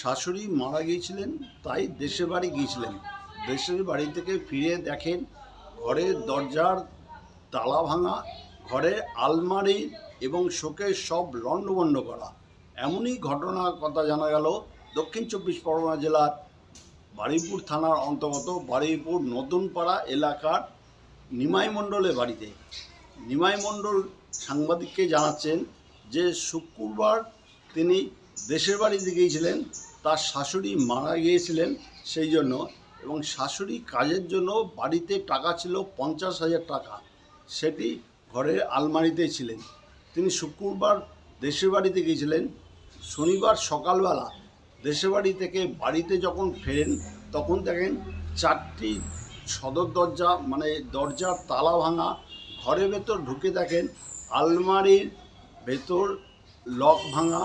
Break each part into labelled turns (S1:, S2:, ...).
S1: শাশুড়ি মারা গিয়েছিলেন, তাই দেশের বাড়ি গিয়েছিলেন। দেশের বাড়ি থেকে ফিরে দেখেন ঘরের দরজার তালা ভাঙা ঘরের আলমারি এবং শোকের সব লণ্ডভণ্ড করা। এমনই ঘটনার কথা জানা গেল দক্ষিণ চব্বিশ পরগনা জেলার বারুইপুর থানার অন্তর্গত বারুইপুর নতুনপাড়া এলাকার নিমাই মণ্ডলের বাড়িতে। নিমাই মণ্ডল সাংবাদিককে জানাচ্ছেন যে, শুক্রবার তিনি দেশের বাড়িতে গিয়েছিলেন, তার শাশুড়ি মারা গিয়েছিলেন সেই জন্য এবং শাশুড়ি কাজের জন্য বাড়িতে টাকা ছিল পঞ্চাশ হাজার টাকা। সেটি ঘরের আলমারিতে ছিলেন। তিনি শুক্রবার দেশের বাড়িতে গিয়েছিলেন। শনিবার সকালবেলা দেশের বাড়ি থেকে বাড়িতে যখন ফেরেন, তখন দেখেন চারটি সদর দরজা মানে দরজার তালা ভাঙা, ঘরের ভেতর ঢুকে দেখেন আলমারির ভেতর লক ভাঙা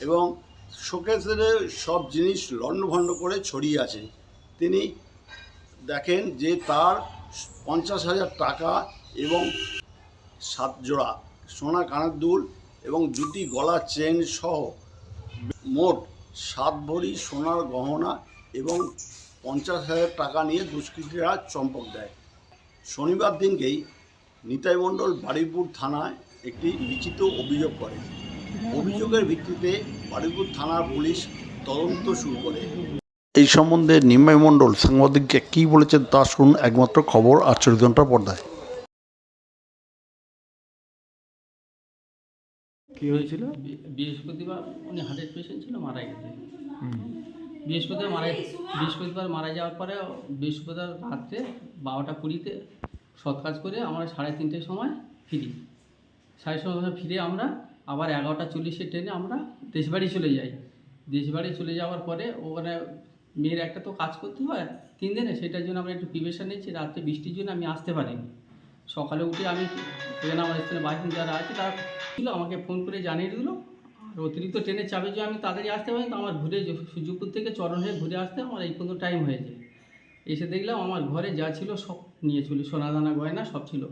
S1: এবং শোকেসের সব জিনিস লণ্ডভণ্ড করে ছড়িয়ে আছে। তিনি দেখেন যে তার পঞ্চাশ হাজার টাকা এবং সাত জোড়া, সোনা কানের দুল এবং দুটি গলা চেন সহ মোট সাত ভরি সোনার গহনা এবং পঞ্চাশ হাজার টাকা নিয়ে দুষ্কৃতীরা চম্পক দেয়। শনিবার দিনকেই নিতাই মণ্ডল বারুইপুর থানায় একটি লিখিত অভিযোগ করে। অভিযোগের ভিত্তিতে বারুইপুর থানার পুলিশ তদন্ত শুরু করে। এই সম্বন্ধে নিমাই মণ্ডল সাংবাদিককে কী বলেছেন তা শুনুন একমাত্র খবর আটচল্লিশ ঘণ্টার পর্দায়।
S2: কি হয়েছিল?
S3: বৃহস্পতিবার উনি হার্টের পেশেন্ট ছিল মারা গেছে। বৃহস্পতিবার মারা বৃহস্পতিবার মারা যাওয়ার পরে বৃহস্পতিবার রাত্রে বারোটা কুড়িতে সৎ কাজ করে আমরা সাড়ে তিনটের সময় ফিরি। সাড়ে সময় ফিরে আমরা আবার এগারোটা চল্লিশের ট্রেনে আমরা দেশবাড়ি চলে যাই। দেশবাড়ি চলে যাওয়ার পরে ওখানে মেয়ের একটা তো কাজ করতে হয় তিন দিনে সেটার জন্য আমরা একটু প্রিপারেশন নিচ্ছি। রাত্রে বৃষ্টির জন্য আমি আসতে পারিনি। সকালে উঠে আমি এখানে আমার স্থানে বাসিন্দা যারা আছে তারা ছিল, আমাকে ফোন করে জানিয়ে দিল। আর অতিরিক্ত ট্রেনের চাপে যে আমি তাড়াতাড়ি আসতে পারি তো আমার ঘুরে সূর্যপুর থেকে চরণ হয়ে ঘুরে আসতে আমার এই পর্যন্ত টাইম হয়েছে। এসে দেখলাম আমার ঘরে যা ছিল সব নিয়ে চলি সোনা দানা গয়না সব ছিল।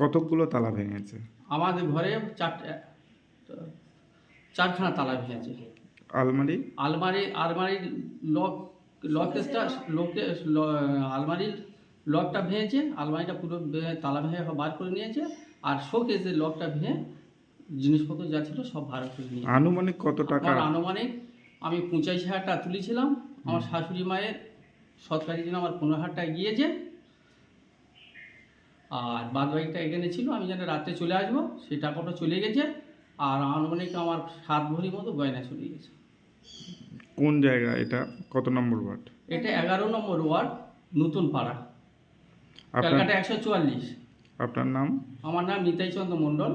S2: কতকগুলো তালা ভেঙেছে?
S3: আমাদের ঘরে চারটে চারখানা তালা ভেঙেছে।
S2: আলমারি?
S3: আলমারি আলমারির লক লকেসটা লোকে আলমারির লকটা ভেঙেছে আলমারিটা পুরো তালা ভেঙে বার করে নিয়েছে আর শোকেসের লকটা ভেঙে জিনিসপত্র যা ছিল সব বার করে নিয়েছে।
S2: আনুমানিক কত টাকা?
S3: আনুমানিক আমি পঁচাশি হাজার টাকা তুলেছিলাম আমার শাশুড়ি মায়ের সৎকারের জন্য আমার পনেরো হাজার টাকা গিয়েছে আর বাদ বাকিটা এখানে ছিল আমি যেন রাত্রে চলে আসব সেই টাকাটা চলে গেছে আর আনুমানিক আমার সাত ভরি মতো গয়না চলে গেছে।
S2: কোন জায়গা এটা? কত নম্বর ওয়ার্ড?
S3: এটা এগারো নম্বর ওয়ার্ড নতুন পাড়া। ক্যালকাটা একশো চুয়াল্লিশ।
S2: আপনার নাম?
S3: আমার নাম নিতাই চন্দ্র মণ্ডল।